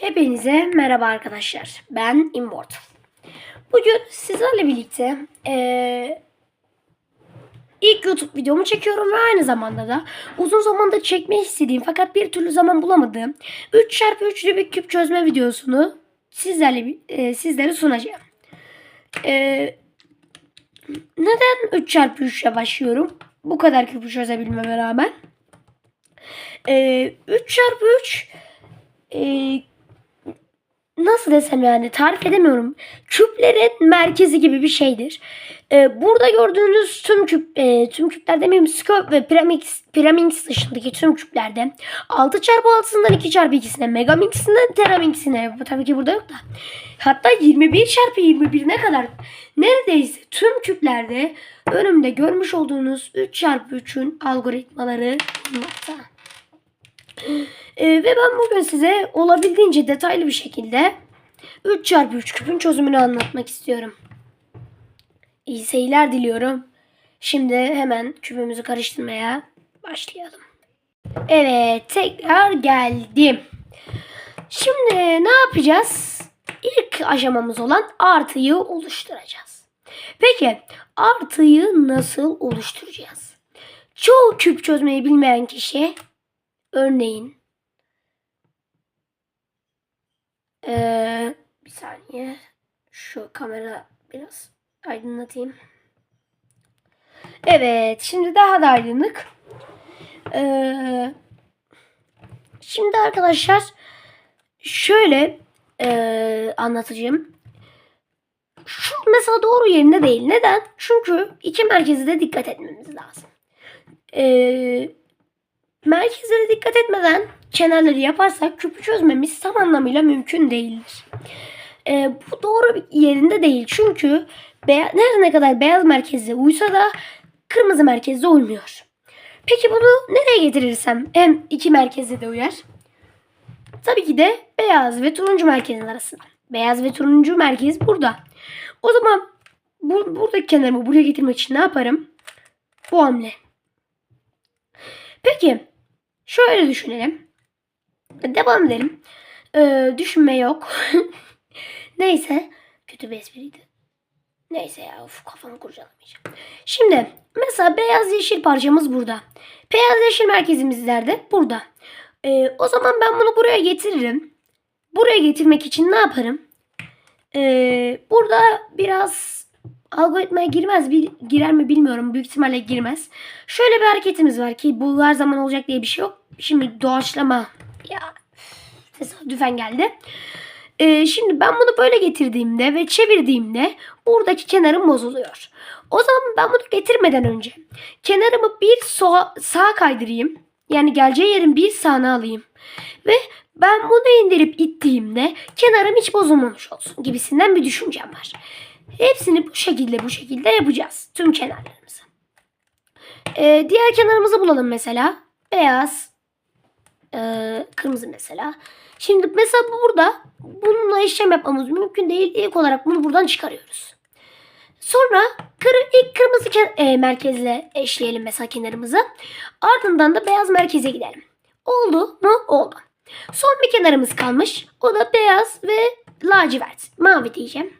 Hepinize merhaba arkadaşlar. Ben Immortal. Bugün sizlerle birlikte eee, ilk YouTube videomu çekiyorum ve aynı zamanda da uzun zamanda çekmeyi istediğim fakat bir türlü zaman bulamadığım 3x3'lü bir küp çözme videosunu sizlerle eee, sizlere sunacağım. Eee, neden 3x3 ile başlıyorum? Bu kadar küpü çözebilmeme rağmen. Eee 3x3 eee, nasıl desem yani tarif edemiyorum. Küplerin merkezi gibi bir şeydir. Ee, burada gördüğünüz tüm küp e, tüm küpler demeyeyim Scope ve Pyramix, Pyraminx dışındaki tüm küplerde 6x6'sından 2x2'sine Megamix'inden Teramix'ine bu tabii ki burada yok da hatta 21x21'ine kadar neredeyse tüm küplerde önümde görmüş olduğunuz 3x3'ün algoritmaları bulunmakta. Ee, ve ben bugün size olabildiğince detaylı bir şekilde 3x3 küpün çözümünü anlatmak istiyorum. İyi seyirler diliyorum. Şimdi hemen küpümüzü karıştırmaya başlayalım. Evet tekrar geldim. Şimdi ne yapacağız? İlk aşamamız olan artıyı oluşturacağız. Peki artıyı nasıl oluşturacağız? Çoğu küp çözmeyi bilmeyen kişi Örneğin eee, bir saniye şu kamera biraz aydınlatayım. Evet şimdi daha da aydınlık. Eee, şimdi arkadaşlar şöyle eee, anlatacağım. Şu mesela doğru yerinde değil. Neden? Çünkü iki merkeze de dikkat etmemiz lazım. Eee merkezlere dikkat etmeden kenarları yaparsak küpü çözmemiz tam anlamıyla mümkün değildir. Ee, bu doğru bir yerinde değil. Çünkü beya- her ne kadar beyaz merkezde uysa da kırmızı merkezde uymuyor. Peki bunu nereye getirirsem hem iki merkezde de uyar? Tabii ki de beyaz ve turuncu merkezin arasında. Beyaz ve turuncu merkez burada. O zaman bu, buradaki kenarımı buraya getirmek için ne yaparım? Bu hamle. Peki şöyle düşünelim. Devam edelim. Ee, düşünme yok. Neyse. Kötü bir espriydi. Neyse ya of kafamı kurcalamayacağım. Şimdi mesela beyaz yeşil parçamız burada. Beyaz yeşil merkezimiz nerede? Burada. Ee, o zaman ben bunu buraya getiririm. Buraya getirmek için ne yaparım? Ee, burada biraz algoritmaya girmez. Bir, girer mi bilmiyorum. Büyük ihtimalle girmez. Şöyle bir hareketimiz var ki bu her zaman olacak diye bir şey yok. Şimdi doğaçlama ya üf, tesadüfen geldi. Ee, şimdi ben bunu böyle getirdiğimde ve çevirdiğimde buradaki kenarım bozuluyor. O zaman ben bunu getirmeden önce kenarımı bir soğa, sağa kaydırayım. Yani geleceği yerin bir sağına alayım. Ve ben bunu indirip ittiğimde kenarım hiç bozulmamış olsun gibisinden bir düşüncem var. Hepsini bu şekilde bu şekilde yapacağız. Tüm kenarlarımızı. Ee, diğer kenarımızı bulalım mesela. Beyaz. Ee, kırmızı mesela. Şimdi mesela burada bununla işlem yapmamız mümkün değil. İlk olarak bunu buradan çıkarıyoruz. Sonra kır, ilk kırmızı e, merkezle eşleyelim mesela kenarımızı. Ardından da beyaz merkeze gidelim. Oldu mu? Oldu. Son bir kenarımız kalmış. O da beyaz ve lacivert. Mavi diyeceğim.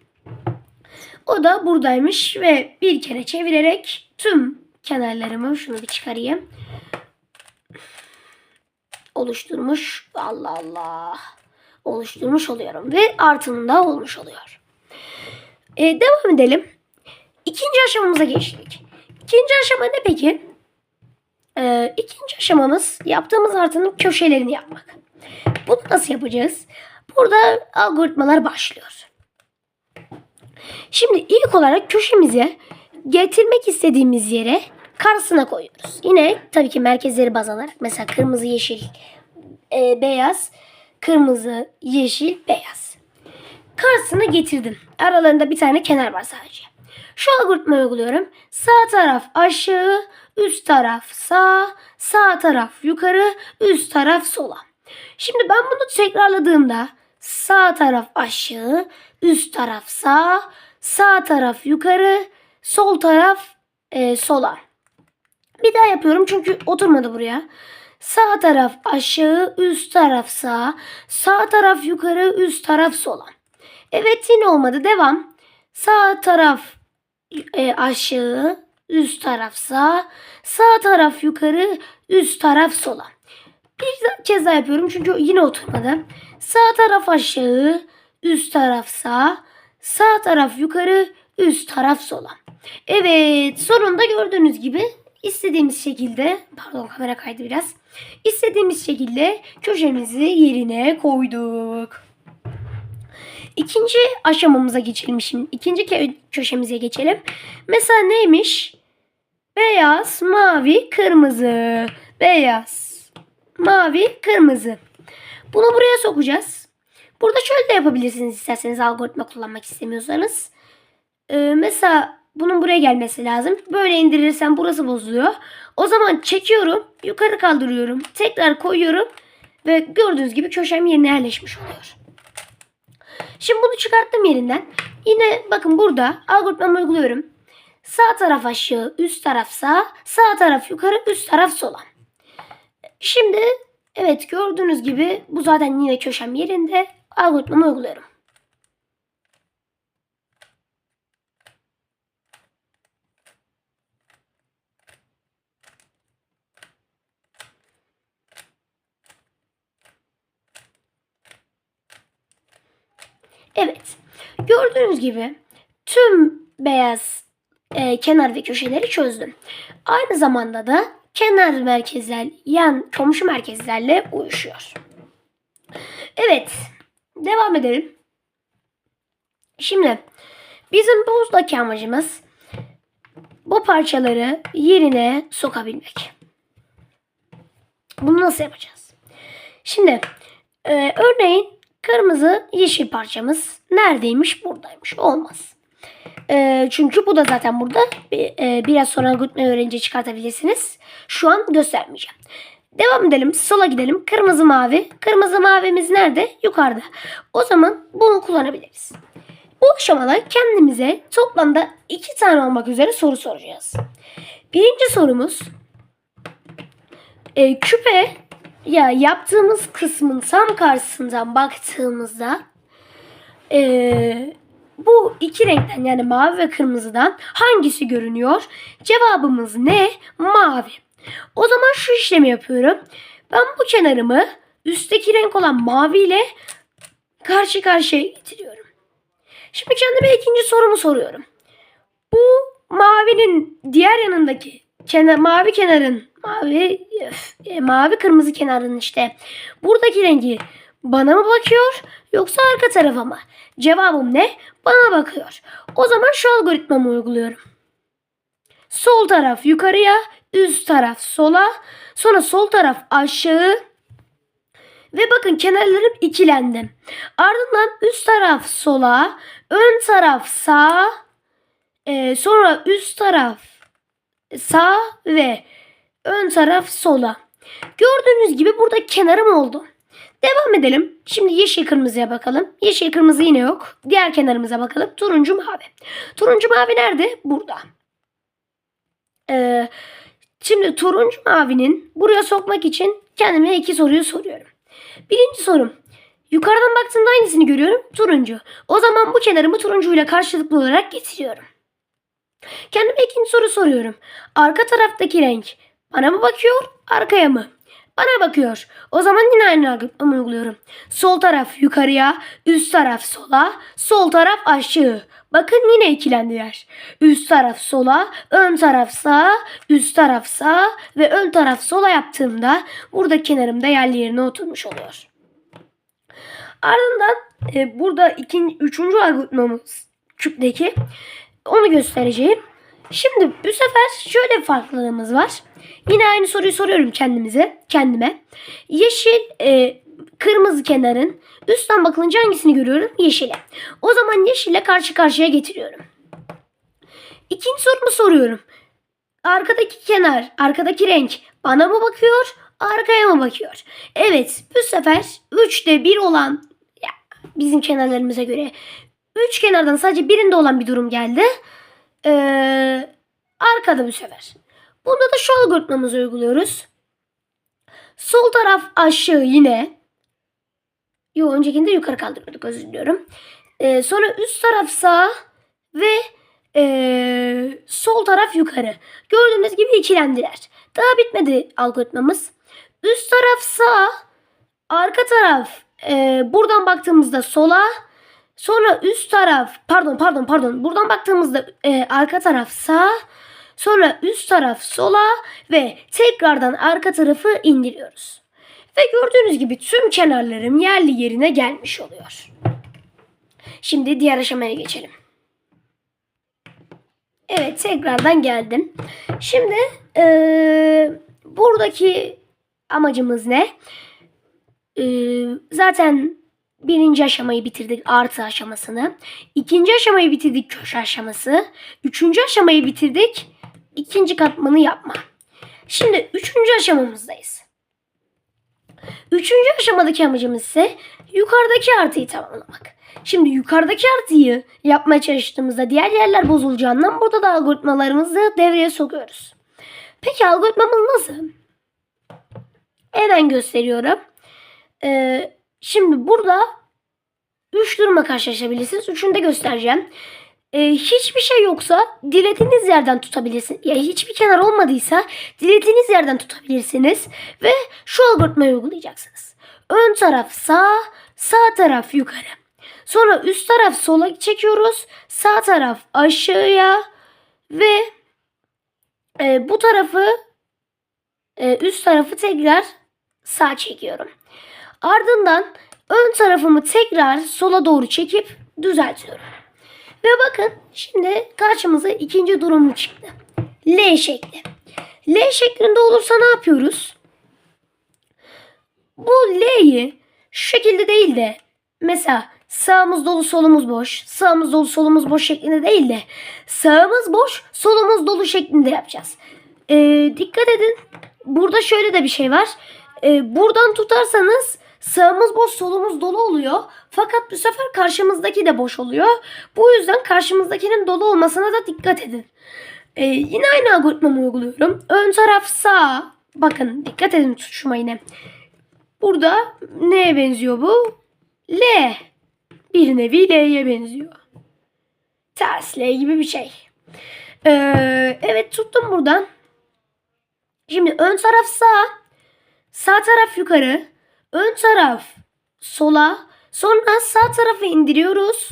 O da buradaymış ve bir kere çevirerek tüm kenarlarımı şunu bir çıkarayım. Oluşturmuş. Allah Allah. Oluşturmuş oluyorum ve artımında olmuş oluyor. Ee, devam edelim. İkinci aşamamıza geçtik. İkinci aşama ne peki? Ee, ikinci aşamamız yaptığımız artının köşelerini yapmak. Bunu nasıl yapacağız? Burada algoritmalar başlıyor. Şimdi ilk olarak köşemizi getirmek istediğimiz yere karşısına koyuyoruz. Yine tabii ki merkezleri baz alarak mesela kırmızı, yeşil, e, beyaz, kırmızı, yeşil, beyaz. Karşısına getirdim. Aralarında bir tane kenar var sadece. Şu algoritmayı uyguluyorum. Sağ taraf aşağı, üst taraf sağ, sağ taraf yukarı, üst taraf sola. Şimdi ben bunu tekrarladığımda sağ taraf aşağı, üst taraf sağ, sağ taraf yukarı, sol taraf e, sola. Bir daha yapıyorum çünkü oturmadı buraya. Sağ taraf aşağı, üst taraf sağ. Sağ taraf yukarı, üst taraf sola. Evet yine olmadı. Devam. Sağ taraf e, aşağı, üst taraf sağ. Sağ taraf yukarı, üst taraf sola. Bir kez daha yapıyorum çünkü yine oturmadı. Sağ taraf aşağı, üst taraf sağ. Sağ taraf yukarı, üst taraf sola. Evet sonunda gördüğünüz gibi istediğimiz şekilde pardon kamera kaydı biraz. İstediğimiz şekilde köşemizi yerine koyduk. İkinci aşamamıza geçelim şimdi. İkinci kö- köşemize geçelim. Mesela neymiş? Beyaz, mavi, kırmızı. Beyaz, mavi, kırmızı. Bunu buraya sokacağız. Burada şöyle de yapabilirsiniz isterseniz algoritma kullanmak istemiyorsanız. Ee, mesela bunun buraya gelmesi lazım. Böyle indirirsem burası bozuluyor. O zaman çekiyorum, yukarı kaldırıyorum, tekrar koyuyorum ve gördüğünüz gibi köşem yerine yerleşmiş oluyor. Şimdi bunu çıkarttım yerinden. Yine bakın burada algoritmamı uyguluyorum. Sağ taraf aşağı, üst taraf sağ, sağ taraf yukarı, üst taraf sola. Şimdi evet gördüğünüz gibi bu zaten yine köşem yerinde. Algoritmamı uyguluyorum. Evet. Gördüğünüz gibi tüm beyaz e, kenar ve köşeleri çözdüm. Aynı zamanda da kenar merkezler yan komşu merkezlerle uyuşuyor. Evet. Devam edelim. Şimdi bizim buzdaki amacımız bu parçaları yerine sokabilmek. Bunu nasıl yapacağız? Şimdi e, örneğin kırmızı yeşil parçamız neredeymiş? Buradaymış. Olmaz. E, çünkü bu da zaten burada. E, biraz sonra algoritmayı öğrenince çıkartabilirsiniz. Şu an göstermeyeceğim. Devam edelim. Sola gidelim. Kırmızı mavi. Kırmızı mavimiz nerede? Yukarıda. O zaman bunu kullanabiliriz. Bu aşamada kendimize toplamda iki tane olmak üzere soru soracağız. Birinci sorumuz e, küpe ya yaptığımız kısmın tam karşısından baktığımızda e, bu iki renkten yani mavi ve kırmızıdan hangisi görünüyor? Cevabımız ne? Mavi. O zaman şu işlemi yapıyorum. Ben bu kenarımı üstteki renk olan mavi ile karşı karşıya getiriyorum. Şimdi kendime ikinci sorumu soruyorum. Bu mavinin diğer yanındaki kenar, mavi kenarın mavi e, mavi kırmızı kenarın işte buradaki rengi bana mı bakıyor yoksa arka tarafa mı? Cevabım ne? Bana bakıyor. O zaman şu algoritmamı uyguluyorum. Sol taraf yukarıya, üst taraf sola, sonra sol taraf aşağı ve bakın kenarlarım ikilendim. Ardından üst taraf sola, ön taraf sağ, e, sonra üst taraf sağ ve ön taraf sola. Gördüğünüz gibi burada kenarım oldu. Devam edelim. Şimdi yeşil kırmızıya bakalım. Yeşil kırmızı yine yok. Diğer kenarımıza bakalım. Turuncu mavi. Turuncu mavi nerede? Burada. Ee, şimdi turuncu mavinin buraya sokmak için kendime iki soruyu soruyorum. Birinci sorum. Yukarıdan baktığımda hangisini görüyorum? Turuncu. O zaman bu kenarımı turuncuyla karşılıklı olarak getiriyorum. Kendime ikinci soru soruyorum. Arka taraftaki renk bana mı bakıyor, arkaya mı? Bana bakıyor. O zaman yine aynı algoritmamı uyguluyorum. Sol taraf yukarıya, üst taraf sola, sol taraf aşağı. Bakın yine ikilendiler. Üst taraf sola, ön taraf sağa, üst taraf sağa ve ön taraf sola yaptığımda burada kenarımda yerli yerine oturmuş oluyor. Ardından e, burada ikinci, üçüncü algoritmamız küpteki onu göstereceğim. Şimdi bu sefer şöyle bir farklılığımız var. Yine aynı soruyu soruyorum kendimize, kendime. Yeşil, e, kırmızı kenarın üstten bakılınca hangisini görüyorum? Yeşile. O zaman yeşille karşı karşıya getiriyorum. İkinci sorumu soruyorum. Arkadaki kenar, arkadaki renk bana mı bakıyor, arkaya mı bakıyor? Evet, bu sefer 3'te 1 olan bizim kenarlarımıza göre 3 kenardan sadece birinde olan bir durum geldi. Ee, arkada bu sefer. Bunda da şu algoritmamızı uyguluyoruz. Sol taraf aşağı yine. Yo öncekinde yukarı kaldırıyorduk özür diliyorum. Ee, sonra üst taraf sağ ve ee, sol taraf yukarı. Gördüğünüz gibi ikilendiler. Daha bitmedi algoritmamız. Üst taraf sağ, arka taraf ee, buradan baktığımızda sola, sonra üst taraf pardon pardon pardon buradan baktığımızda ee, arka taraf sağ, sonra üst taraf sola ve tekrardan arka tarafı indiriyoruz. Ve gördüğünüz gibi tüm kenarlarım yerli yerine gelmiş oluyor. Şimdi diğer aşamaya geçelim. Evet tekrardan geldim. Şimdi eee, buradaki amacımız ne? Eee, zaten birinci aşamayı bitirdik artı aşamasını. İkinci aşamayı bitirdik köşe aşaması. Üçüncü aşamayı bitirdik ikinci katmanı yapma. Şimdi üçüncü aşamamızdayız. Üçüncü aşamadaki amacımız ise yukarıdaki artıyı tamamlamak. Şimdi yukarıdaki artıyı yapmaya çalıştığımızda diğer yerler bozulacağından burada da algoritmalarımızı devreye sokuyoruz. Peki algoritmamız nasıl? Hemen gösteriyorum. Ee, şimdi burada üç durumla karşılaşabilirsiniz. Üçünü de göstereceğim. Ee, hiçbir şey yoksa dilediğiniz yerden tutabilirsiniz. Yani hiçbir kenar olmadıysa dilediğiniz yerden tutabilirsiniz. Ve şu algoritmayı uygulayacaksınız. Ön taraf sağ, sağ taraf yukarı. Sonra üst taraf sola çekiyoruz. Sağ taraf aşağıya ve e, bu tarafı e, üst tarafı tekrar sağ çekiyorum. Ardından ön tarafımı tekrar sola doğru çekip düzeltiyorum. Ve bakın şimdi karşımıza ikinci durum çıktı. L şekli. L şeklinde olursa ne yapıyoruz? Bu L'yi şu şekilde değil de mesela sağımız dolu solumuz boş, sağımız dolu solumuz boş şeklinde değil de sağımız boş solumuz dolu şeklinde yapacağız. Ee, dikkat edin burada şöyle de bir şey var. Ee, buradan tutarsanız sağımız boş solumuz dolu oluyor. Fakat bu sefer karşımızdaki de boş oluyor. Bu yüzden karşımızdakinin dolu olmasına da dikkat edin. Ee, yine aynı algoritmamı uyguluyorum. Ön taraf sağ. Bakın dikkat edin tutuşuma yine. Burada neye benziyor bu? L. Bir nevi L'ye benziyor. Ters L gibi bir şey. Ee, evet tuttum buradan. Şimdi ön taraf sağ. Sağ taraf yukarı. Ön taraf sola. Sonra sağ tarafı indiriyoruz.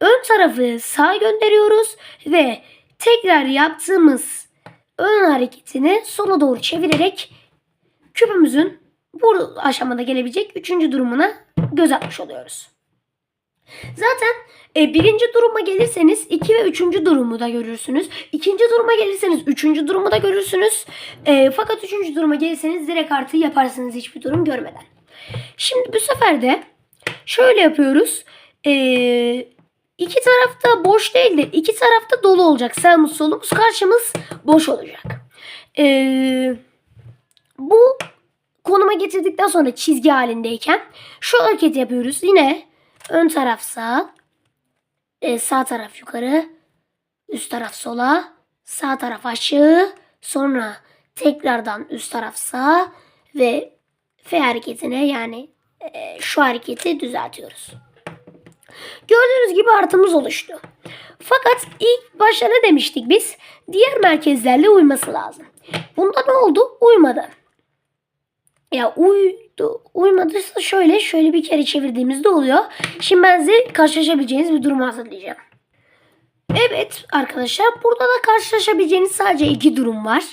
Ön tarafı sağa gönderiyoruz. Ve tekrar yaptığımız ön hareketini sola doğru çevirerek küpümüzün bu aşamada gelebilecek üçüncü durumuna göz atmış oluyoruz. Zaten e, birinci duruma gelirseniz iki ve üçüncü durumu da görürsünüz. İkinci duruma gelirseniz üçüncü durumu da görürsünüz. E, fakat üçüncü duruma gelirseniz direkt artı yaparsınız hiçbir durum görmeden. Şimdi bu sefer de şöyle yapıyoruz. E, iki tarafta boş değil de iki tarafta dolu olacak. Sağımız solumuz karşımız boş olacak. E, bu konuma getirdikten sonra çizgi halindeyken şu hareketi yapıyoruz. Yine ön taraf sağ, e, sağ taraf yukarı, üst taraf sola, sağ taraf aşağı, sonra tekrardan üst taraf sağ ve F hareketine yani e, şu hareketi düzeltiyoruz. Gördüğünüz gibi artımız oluştu. Fakat ilk başta ne demiştik biz? Diğer merkezlerle uyması lazım. Bunda ne oldu? Uymadı. Ya uydu, uymadıysa şöyle şöyle bir kere çevirdiğimizde oluyor. Şimdi ben size karşılaşabileceğiniz bir durumu hazırlayacağım. Evet arkadaşlar burada da karşılaşabileceğiniz sadece iki durum var.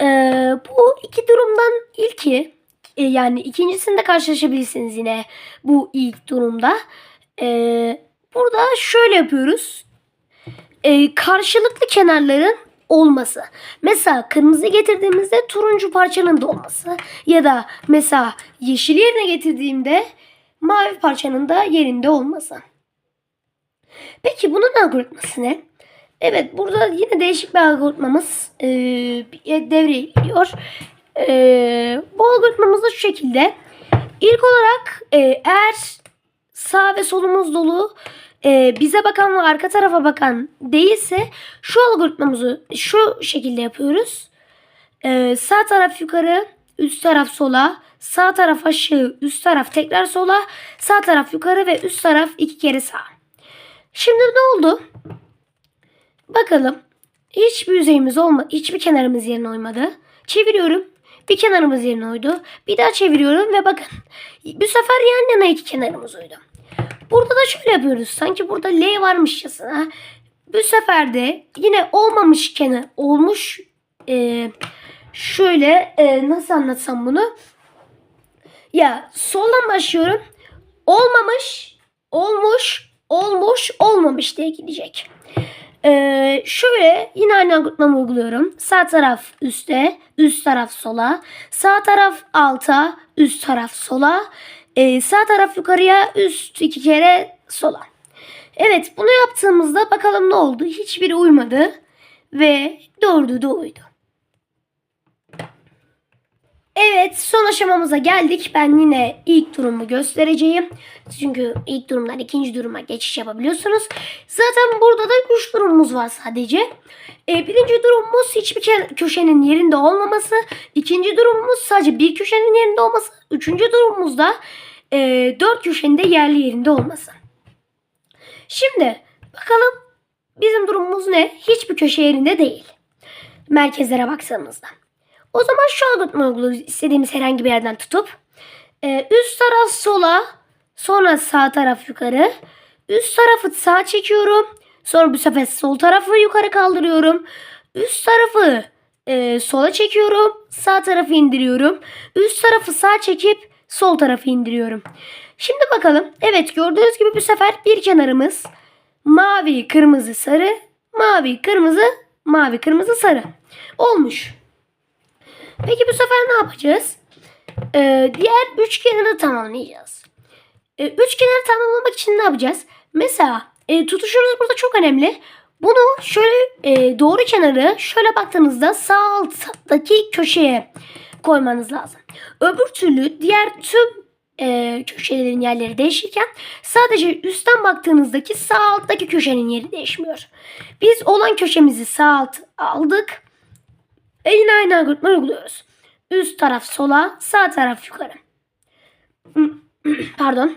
Ee, bu iki durumdan ilki e, yani ikincisinde karşılaşabilirsiniz yine bu ilk durumda. Ee, burada şöyle yapıyoruz. Ee, karşılıklı kenarların olması. Mesela kırmızı getirdiğimizde turuncu parçanın da olması. Ya da mesela yeşil yerine getirdiğimde mavi parçanın da yerinde olması. Peki bunun algoritması ne? Evet burada yine değişik bir algoritmamız e, devreye giriyor. E, bu algoritmamız da şu şekilde. İlk olarak e, eğer sağ ve solumuz dolu e, bize bakan ve arka tarafa bakan değilse şu algoritmamızı şu şekilde yapıyoruz. E, sağ taraf yukarı, üst taraf sola, sağ taraf aşağı, üst taraf tekrar sola, sağ taraf yukarı ve üst taraf iki kere sağ. Şimdi ne oldu? Bakalım. Hiçbir yüzeyimiz olmadı. Hiçbir kenarımız yerine uymadı. Çeviriyorum. Bir kenarımız yerine uydu. Bir daha çeviriyorum ve bakın. Bu sefer yan yana iki kenarımız uydu. Burada da şöyle yapıyoruz. Sanki burada L varmışçasına. Bu sefer de yine olmamış kenar olmuş. Ee, şöyle e, nasıl anlatsam bunu? Ya soldan başlıyorum. Olmamış, olmuş, olmuş, olmamış diye gidecek. Ee, şöyle yine aynı algoritmamı uyguluyorum. Sağ taraf üste, üst taraf sola. Sağ taraf alta, üst taraf sola. Ee, sağ taraf yukarıya, üst iki kere sola. Evet bunu yaptığımızda bakalım ne oldu. Hiçbiri uymadı. Ve dördü de. Evet son aşamamıza geldik. Ben yine ilk durumu göstereceğim. Çünkü ilk durumdan ikinci duruma geçiş yapabiliyorsunuz. Zaten burada da üç durumumuz var sadece. Ee, birinci durumumuz hiçbir köşenin yerinde olmaması. İkinci durumumuz sadece bir köşenin yerinde olması. Üçüncü durumumuz da e, dört köşenin de yerli yerinde olması. Şimdi bakalım bizim durumumuz ne? Hiçbir köşe yerinde değil. Merkezlere baktığımızda. O zaman şu algoritma uyguluyoruz istediğimiz herhangi bir yerden tutup. Ee, üst taraf sola, sonra sağ taraf yukarı. Üst tarafı sağa çekiyorum. Sonra bu sefer sol tarafı yukarı kaldırıyorum. Üst tarafı e, sola çekiyorum. Sağ tarafı indiriyorum. Üst tarafı sağa çekip sol tarafı indiriyorum. Şimdi bakalım. Evet gördüğünüz gibi bu sefer bir kenarımız mavi, kırmızı, sarı, mavi, kırmızı, mavi, kırmızı, sarı olmuş. Peki bu sefer ne yapacağız? Ee, diğer üç kenarı tamamlayacağız. Ee, üç kenarı tamamlamak için ne yapacağız? Mesela e, tutuşunuz burada çok önemli. Bunu şöyle e, doğru kenarı şöyle baktığınızda sağ alttaki köşeye koymanız lazım. Öbür türlü diğer tüm e, köşelerin yerleri değişirken sadece üstten baktığınızdaki sağ alttaki köşenin yeri değişmiyor. Biz olan köşemizi sağ alt aldık. E yine aynı algoritma uyguluyoruz. Üst taraf sola, sağ taraf yukarı. Pardon.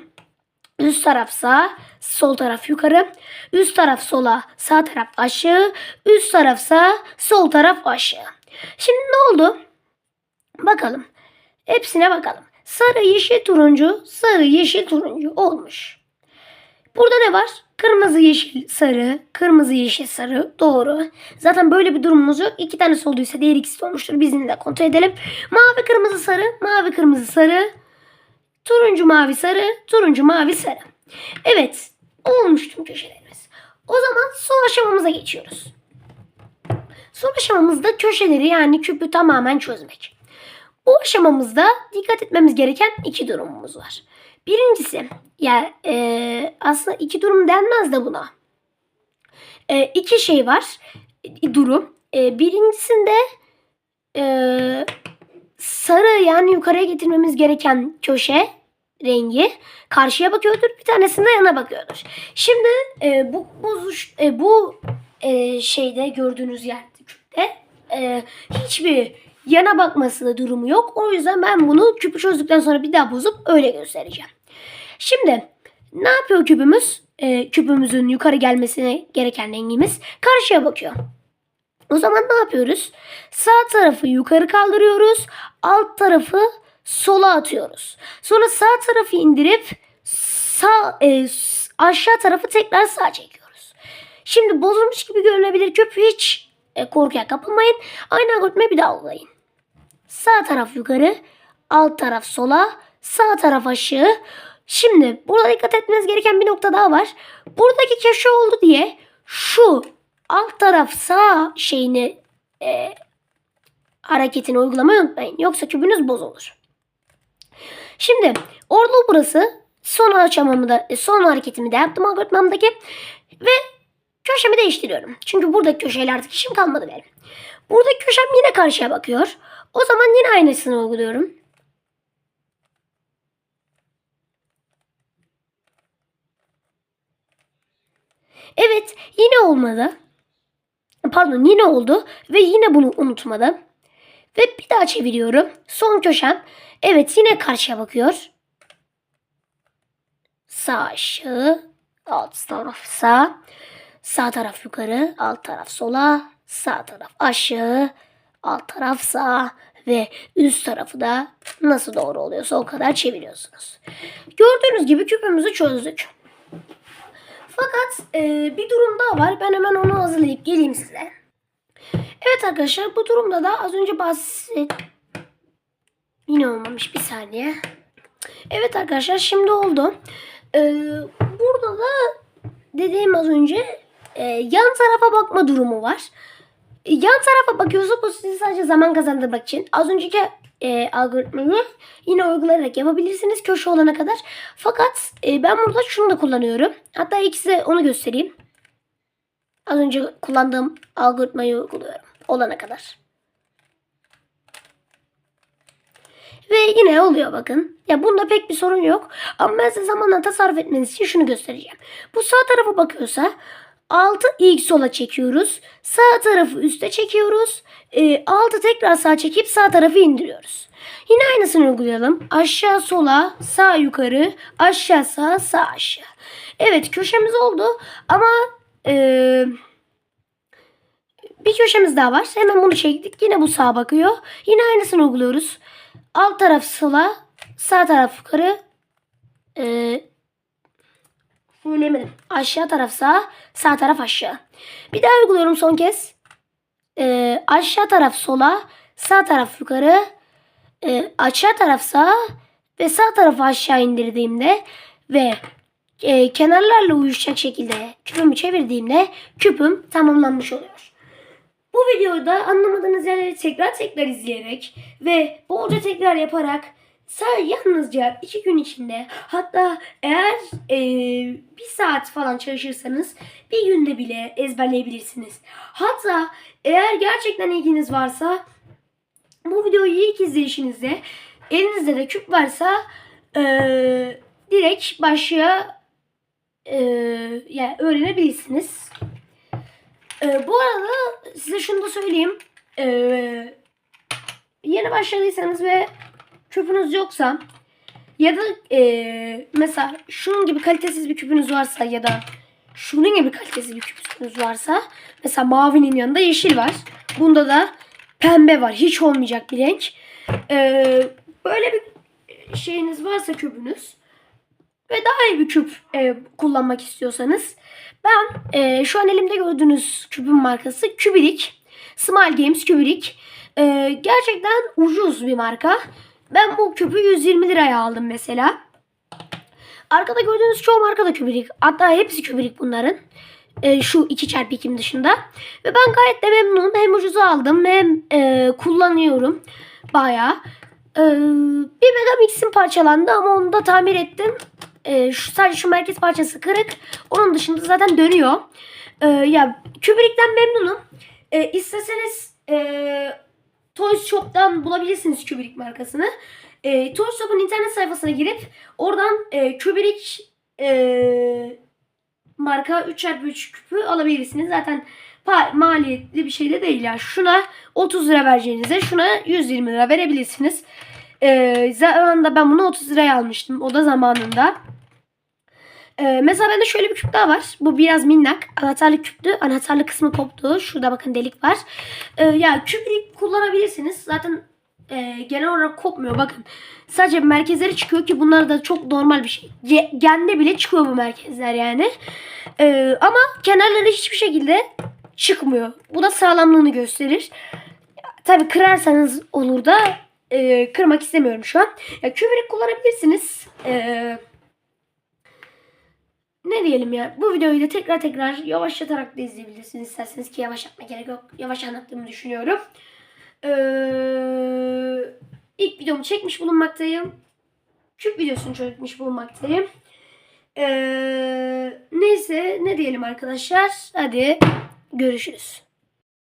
Üst taraf sağ, sol taraf yukarı. Üst taraf sola, sağ taraf aşağı. Üst taraf sağ, sol taraf aşağı. Şimdi ne oldu? Bakalım. Hepsine bakalım. Sarı, yeşil, turuncu, sarı, yeşil, turuncu olmuş. Burada ne var? Kırmızı, yeşil, sarı, kırmızı, yeşil, sarı. Doğru. Zaten böyle bir durumumuz yok. İki tanesi olduysa diğer ikisi olmuştur. Biz yine de kontrol edelim. Mavi, kırmızı, sarı, mavi, kırmızı, sarı. Turuncu, mavi, sarı, turuncu, mavi, sarı. Evet. Olmuş tüm köşelerimiz. O zaman son aşamamıza geçiyoruz. Son aşamamızda köşeleri yani küpü tamamen çözmek. Bu aşamamızda dikkat etmemiz gereken iki durumumuz var. Birincisi ya e, aslında iki durum denmez de buna. E, iki şey var e, durum. E, birincisinde e, sarı yani yukarıya getirmemiz gereken köşe rengi karşıya bakıyordur. Bir tanesinde yana bakıyordur. Şimdi e, bu bozuş e, bu e, şeyde gördüğünüz yerde küpte e, hiçbir yana bakması durumu yok. O yüzden ben bunu küpü çözdükten sonra bir daha bozup öyle göstereceğim. Şimdi ne yapıyor küpümüz? Ee, küpümüzün yukarı gelmesine gereken rengimiz karşıya bakıyor. O zaman ne yapıyoruz? Sağ tarafı yukarı kaldırıyoruz. Alt tarafı sola atıyoruz. Sonra sağ tarafı indirip sağ e, aşağı tarafı tekrar sağa çekiyoruz. Şimdi bozulmuş gibi görünebilir küp hiç e, korkuya kapılmayın. Aynı algoritmayı bir daha uygulayın. Sağ taraf yukarı, alt taraf sola, sağ taraf aşağı. Şimdi burada dikkat etmeniz gereken bir nokta daha var. Buradaki köşe oldu diye şu alt taraf sağ şeyini e, hareketini uygulamayı unutmayın. Yoksa kübünüz bozulur. Şimdi ordu burası. Son aşamamı da son hareketimi de yaptım algoritmamdaki ve köşemi değiştiriyorum. Çünkü burada köşeyle artık işim kalmadı benim. Burada köşem yine karşıya bakıyor. O zaman yine aynısını uyguluyorum. Evet yine olmadı. Pardon yine oldu ve yine bunu unutmadım. Ve bir daha çeviriyorum. Son köşem. Evet yine karşıya bakıyor. Sağ aşağı. Alt taraf sağ. Sağ taraf yukarı. Alt taraf sola. Sağ taraf aşağı. Alt taraf sağ. Ve üst tarafı da nasıl doğru oluyorsa o kadar çeviriyorsunuz. Gördüğünüz gibi küpümüzü çözdük. Fakat e, bir durum daha var. Ben hemen onu hazırlayıp geleyim size. Evet arkadaşlar bu durumda da az önce bahset... Yine olmamış bir saniye. Evet arkadaşlar şimdi oldu. Ee, burada da dediğim az önce e, yan tarafa bakma durumu var. E, Yan tarafa bakıyorsa bu sizi sadece zaman kazandırmak için. Az önceki e, algoritmayı yine uygulayarak yapabilirsiniz köşe olana kadar. Fakat e, ben burada şunu da kullanıyorum. Hatta ilk size onu göstereyim. Az önce kullandığım algoritmayı uyguluyorum olana kadar. Ve yine oluyor bakın. Ya bunda pek bir sorun yok. Ama ben size zamanla tasarruf etmeniz için şunu göstereceğim. Bu sağ tarafa bakıyorsa 6 ilk sola çekiyoruz. Sağ tarafı üste çekiyoruz. 6 tekrar sağa çekip sağ tarafı indiriyoruz. Yine aynısını uygulayalım. Aşağı sola, sağ yukarı, aşağı sağ, sağ aşağı. Evet köşemiz oldu ama eee bir köşemiz daha var. Hemen bunu çektik. Yine bu sağa bakıyor. Yine aynısını uyguluyoruz. Alt taraf sola, sağ taraf yukarı. Ee, söyleyemedim. Aşağı taraf sağ, sağ taraf aşağı. Bir daha uyguluyorum son kez. Ee, aşağı taraf sola, sağ taraf yukarı. Ee, aşağı taraf sağ ve sağ tarafı aşağı indirdiğimde ve e, kenarlarla uyuşacak şekilde küpümü çevirdiğimde küpüm tamamlanmış oluyor. Bu videoda anlamadığınız yerleri tekrar tekrar izleyerek ve bolca tekrar yaparak sadece yalnızca iki gün içinde hatta eğer e, bir saat falan çalışırsanız bir günde bile ezberleyebilirsiniz. Hatta eğer gerçekten ilginiz varsa bu videoyu ilk izleyişinizde elinizde de küp varsa e, direkt başlığa e, yani öğrenebilirsiniz. Ee, bu arada size şunu da söyleyeyim. Ee, yeni başladıysanız ve küpünüz yoksa ya da ee, mesela şunun gibi kalitesiz bir küpünüz varsa ya da şunun gibi kalitesiz bir küpünüz varsa mesela mavinin yanında yeşil var. Bunda da pembe var. Hiç olmayacak bir renk. Ee, böyle bir şeyiniz varsa küpünüz ve daha iyi bir küp e, kullanmak istiyorsanız ben e, şu an elimde gördüğünüz küpün markası Kübirik. Small Games Kübirik. E, gerçekten ucuz bir marka. Ben bu küpü 120 liraya aldım mesela. Arkada gördüğünüz çoğu marka da Kübirik. Hatta hepsi Kübirik bunların. E, şu 2x2'm dışında. Ve ben gayet de memnunum. Hem ucuza aldım hem e, kullanıyorum. Bayağı. E, bir Megamix'im parçalandı ama onu da tamir ettim. E, şu, sadece şu merkez parçası kırık. Onun dışında zaten dönüyor. E, ya Kubrick'ten memnunum. E, isteseniz e, Toys Shop'tan bulabilirsiniz Kubrick markasını. E, Toys Shop'un internet sayfasına girip oradan e, Kubrick e, marka 3x3 küpü alabilirsiniz. Zaten maliyetli bir şey de değil. Yani şuna 30 lira vereceğinize şuna 120 lira verebilirsiniz. Ee, zamanında ben bunu 30 liraya almıştım. O da zamanında. Ee, mesela bende şöyle bir küp daha var. Bu biraz minnak. Anahtarlı küptü. Anahtarlı kısmı koptu. Şurada bakın delik var. Ee, ya küprik kullanabilirsiniz. Zaten e, genel olarak kopmuyor. Bakın. Sadece merkezleri çıkıyor ki bunlar da çok normal bir şey. Ge- Gende bile çıkıyor bu merkezler yani. Ee, ama kenarları hiçbir şekilde çıkmıyor. Bu da sağlamlığını gösterir. Tabi kırarsanız olur da e, kırmak istemiyorum şu an. Ya kübrik kullanabilirsiniz. Eee ne diyelim ya. Bu videoyu da tekrar tekrar yavaşlatarak da izleyebilirsiniz isterseniz ki yavaş yapma gerek yok. Yavaş anlattığımı düşünüyorum. Ee, ilk videomu çekmiş bulunmaktayım. Küp videosunu çekmiş bulunmaktayım. Ee, neyse ne diyelim arkadaşlar. Hadi görüşürüz.